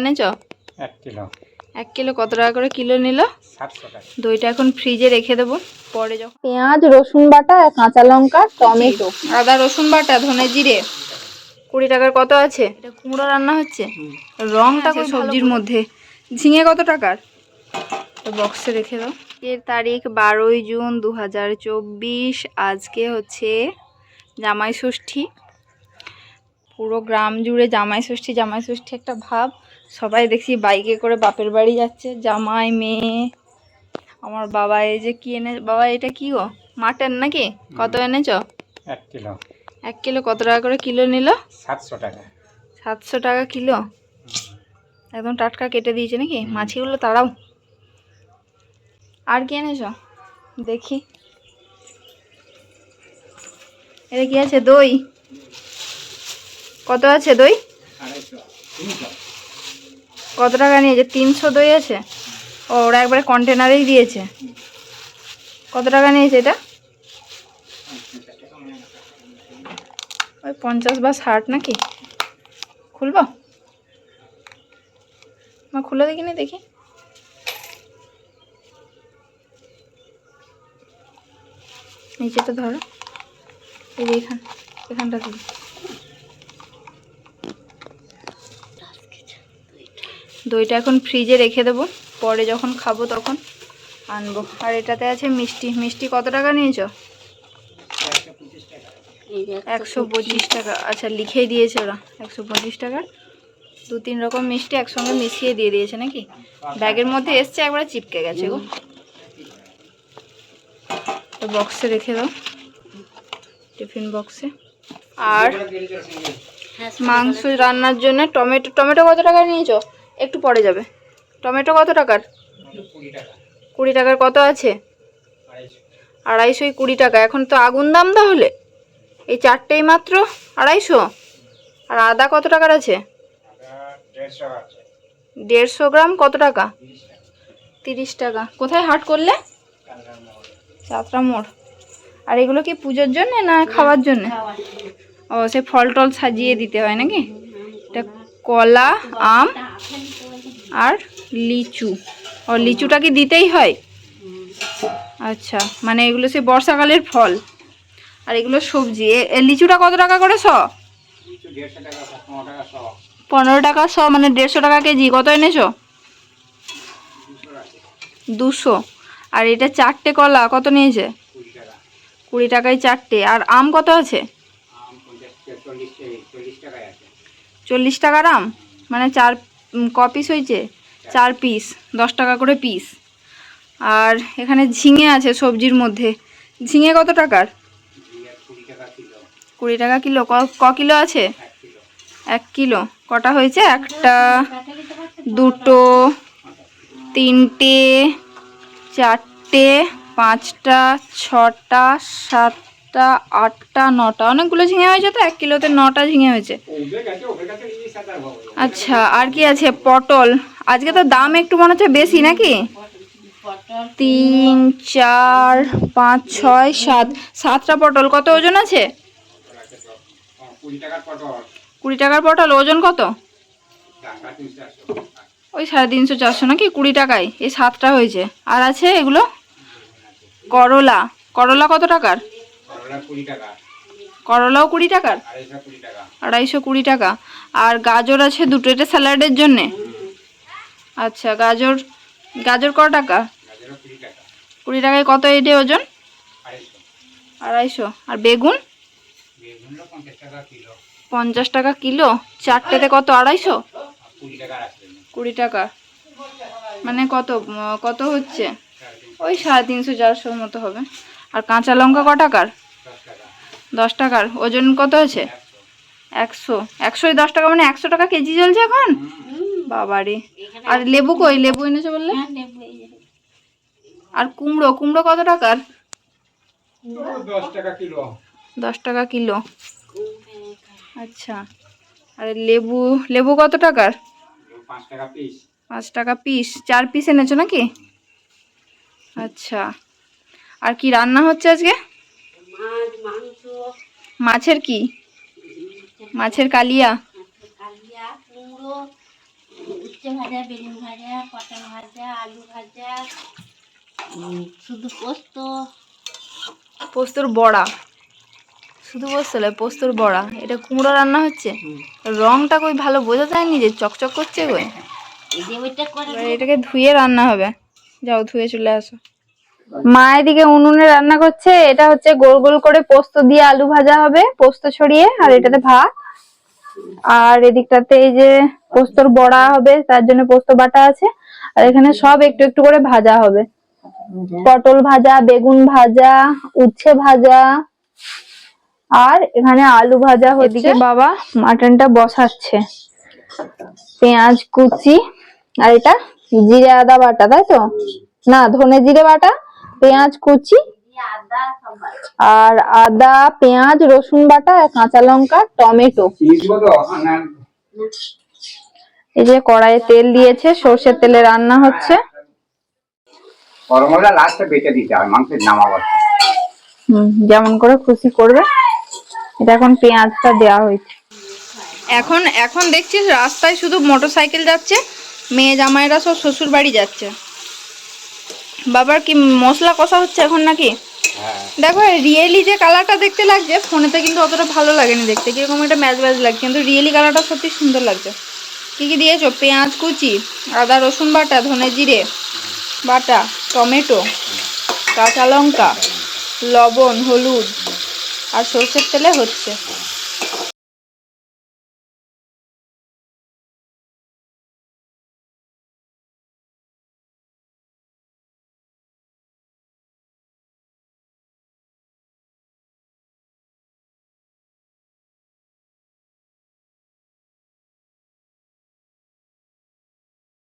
এনেছ এক কিলো। এক কিলো কত টাকা করে কিলো নিল? দইটা এখন ফ্রিজে রেখে দেবো। পরে যখন পেঁয়াজ রসুন বাটা কাঁচা লঙ্কা টমেটো। আদা রসুন বাটা ধনে জিরে। কুড়ি টাকার কত আছে? এটা কুমড়ো রান্না হচ্ছে? রংটা কই সবজির মধ্যে। ঝিঙে কত টাকার? বক্সে রেখে দাও। এর তারিখ বারোই জুন দু হাজার চব্বিশ। আজকে হচ্ছে জামাই ষষ্ঠী। পুরো গ্রাম জুড়ে জামাই ষষ্ঠী জামাই ষষ্ঠী একটা ভাব। সবাই দেখছি বাইকে করে বাপের বাড়ি যাচ্ছে জামাই মেয়ে আমার বাবা এই যে কি এনে বাবা এটা কি গো? মাটন নাকি? কত এনেছো? এক কিলো। এক কিলো কত টাকা করে কিলো নিল? সাতশো টাকা। সাতশো টাকা কিলো? একদম টাটকা কেটে দিয়েছে নাকি? মাছিগুলো তাড়াও। আর কি এনেছ? দেখি। এটা কি আছে? দই? কত আছে দই? কত টাকা নিয়েছে? তিনশো দই আছে ও, ওরা একবারে কন্টেনারেই দিয়েছে। কত টাকা নিয়েছে এটা? ওই পঞ্চাশ বা ষাট নাকি? খুলবো? মা, খুলে দেখি না দেখি। নিচেটা ধরো। এই যে এখান এখানটা ধরো দইটা এখন ফ্রিজে রেখে দেবো। পরে যখন খাব তখন আনব। আর এটাতে আছে মিষ্টি। মিষ্টি কত টাকা নিয়েছ? একশো পঁচিশ টাকা। আচ্ছা লিখেই দিয়েছে ওরা। একশো পঁচিশ টাকার দু তিন রকম মিষ্টি একসঙ্গে মিশিয়ে দিয়ে দিয়েছে নাকি? ব্যাগের মধ্যে এসছে, একবারে চিপকে গেছে গো। তো বক্সে রেখে দাও। টিফিন বক্সে। আর মাংস রান্নার জন্য টমেটো টমেটো কত টাকা নিয়েছো? একটু পরে যাবে। টমেটো কত টাকার? কুড়ি টাকার কত আছে? আড়াইশো আড়াইশোই কুড়ি টাকা। এখন তো আগুন দাম তাহলে? এই চারটেই মাত্র আড়াইশো? আর আদা কত টাকার আছে? দেড়শো গ্রাম কত টাকা? তিরিশ টাকা। কোথায় হাট করলে? কালকার মোড়। আর এগুলো কি পুজোর জন্য না খাওয়ার জন্য? ও সে ফল টল সাজিয়ে দিতে হয় নাকি? কলা, আম আর লিচু। ও, লিচুটা কি দিতেই হয়? আচ্ছা মানে এগুলো সে বর্ষাকালের ফল। আর এগুলো সবজি। লিচুটা কত টাকা করে শ? পনেরো টাকা শ মানে দেড়শো টাকা কেজি। কত এনেছো? দুশো। আর এটা চারটে কলা, কত নিয়েছে? কুড়ি টাকায় চারটে। আর আম কত আছে আম পঞ্চাশ চল্লিশ চল্লিশ টাকায় আছে চল্লিশ টাকা আম মানে চার ক পিস হয়েছে? চার পিস দশ টাকা করে পিস আর এখানে ঝিঙে আছে সবজির মধ্যে। ঝিঙে কত টাকার? কুড়ি টাকা কিলো। ক কিলো আছে? এক কিলো। কটা হয়েছে? একটা, দুটো, তিনটে, চারটে, পাঁচটা, ছটা সাতটা আটটা, নটা, অনেকগুলো ঝিঙে হয়েছে তো, এক কিলোতে নটা ঝিঙে হয়েছে। আচ্ছা আর কি আছে? পটল। আজকে তো দাম একটু মনে হচ্ছে বেশি নাকি? তিন, চার, পাঁচ, ছয়, সাত। সাতটা পটল। কত ওজন আছে? কুড়ি টাকার পটল। ওজন কত? ওই সাড়ে তিনশো, চারশো নাকি? কুড়ি টাকায়। এই সাতটা হয়েছে। আর আছে এগুলো? করলা। করলা কত টাকার? করলা কুড়ি টাকা। করলাও কুড়ি টাকার? আড়াইশো কুড়ি টাকা। আড়াইশো কুড়ি টাকা। আর গাজর আছে দুটো এটা স্যালাডের জন্যে? আচ্ছা গাজর গাজর ক টাকা? কুড়ি টাকায় কত এটে ওজন? আড়াইশো। আর বেগুন? পঞ্চাশ টাকা কিলো। চারটেতে কত আড়াইশো? কুড়ি টাকা মানে কত কত হচ্ছে? ওই সাড়ে তিনশো চারশোর মতো হবে। আর কাঁচা লঙ্কা ক টাকার? দশ টাকার। ওজন কত আছে? একশো। একশো একশোই দশ টাকা মানে একশো টাকা কেজি চলছে এখন? বাবারে। আর লেবু কই? লেবু এনেছে বললে? আর কুমড়ো? কুমড়ো কত টাকার? দশ টাকা কিলো। দশ টাকা কিলো। আচ্ছা। আর লেবু? লেবু কত টাকার? পাঁচ টাকা পিস। পাঁচ টাকা পিস। চার পিস এনেছো নাকি? আচ্ছা। আর কি রান্না হচ্ছে আজকে? মাছের কি? মাছের কালিয়া? উচ্ছে ভাজা বেগুন ভাজা পটল ভাজা আলু ভাজা শুধু পোস্ত। পোস্তর বড়া। শুধু পোস্ত নয় পোস্তর বড়া। এটা কুমড়ো রান্না হচ্ছে? রংটা কই ভালো বোঝা যায়নি যে চকচক করছে কই? এটাকে ধুয়ে রান্না হবে। যাও ধুয়ে চলে আসো। মা এদিকে উনুনে রান্না করছে এটা হচ্ছে গোল গোল করে পোস্ত দিয়ে আলু ভাজা হবে পোস্ত ছড়িয়ে আর এটাতে ভাত। আর এদিকটাতে এই যে পোস্তর বড়া হবে তার জন্য পোস্ত বাটা আছে। আর এখানে সব একটু একটু করে ভাজা হবে। পটল ভাজা বেগুন ভাজা উচ্ছে ভাজা আর এখানে আলু ভাজা হচ্ছে। বাবা মাটনটা বসাচ্ছে। পেঁয়াজ কুচি আর এটা জিরে আদা বাটা তাই তো? না ধনে জিরে বাটা পেঁয়াজ কুচি। আর আদা পেঁয়াজ রসুন বাটা কাঁচা লঙ্কা টমেটো। এই যে কড়াইয়ে তেল দিয়েছে সর্ষের তেলে রান্না হচ্ছে। গরম লাস্টে বেটে দিতে হয় মাংসের নামাবার হুম যেমন করে খুশি করবে। এটা এখন পেঁয়াজটা দেওয়া হয়েছে। এখন এখন দেখছিস রাস্তায় শুধু মোটর সাইকেল যাচ্ছে মেয়ে জামাইরা সব শ্বশুর বাড়ি যাচ্ছে। বাবার কি মশলা কষা হচ্ছে এখন নাকি? হ্যাঁ। দেখো রিয়েলি যে কালারটা দেখতে লাগছে ফোনেতে কিন্তু অতটা ভালো লাগেনি দেখতে। কীরকম একটা ম্যাচ ম্যাচ লাগছে কিন্তু রিয়েলি কালারটা সত্যি সুন্দর লাগছে। কি কি দিয়েছ? পেঁয়াজ কুচি আদা রসুন বাটা ধনে জিরে বাটা টমেটো কাঁচা লঙ্কা লবণ হলুদ আর সর্ষের তেলে হচ্ছে।